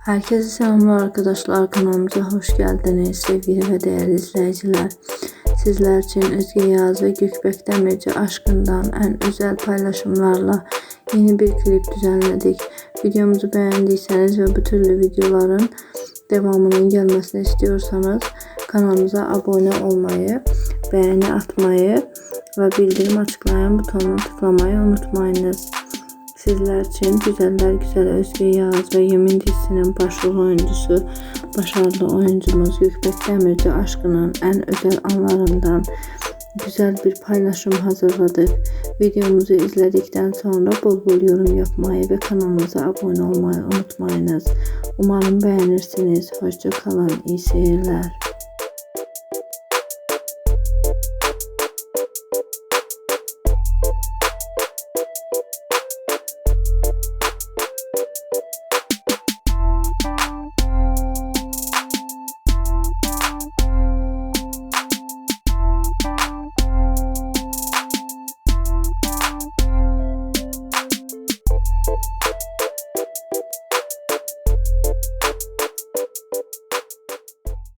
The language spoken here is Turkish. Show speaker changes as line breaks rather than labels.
Herkese selamlar arkadaşlar kanalımıza hoş geldiniz sevgili ve değerli izleyiciler. Sizler için Özge Yağız ve Gökbek Demirci aşkından en özel paylaşımlarla yeni bir klip düzenledik. Videomuzu beğendiyseniz ve bu türlü videoların devamının gelmesini istiyorsanız kanalımıza abone olmayı, beğeni atmayı ve bildirim açıklayan butonuna tıklamayı unutmayınız. Sizler için Güzeller Güzel Özge Yağız ve Yemin dizisinin başrol oyuncusu, başarılı oyuncumuz Gökbek Demirci aşkının en özel anlarından güzel bir paylaşım hazırladık. Videomuzu izledikten sonra bol bol yorum yapmayı ve kanalımıza abone olmayı unutmayınız. Umarım beğenirsiniz. Hoşça kalın. İyi seyirler.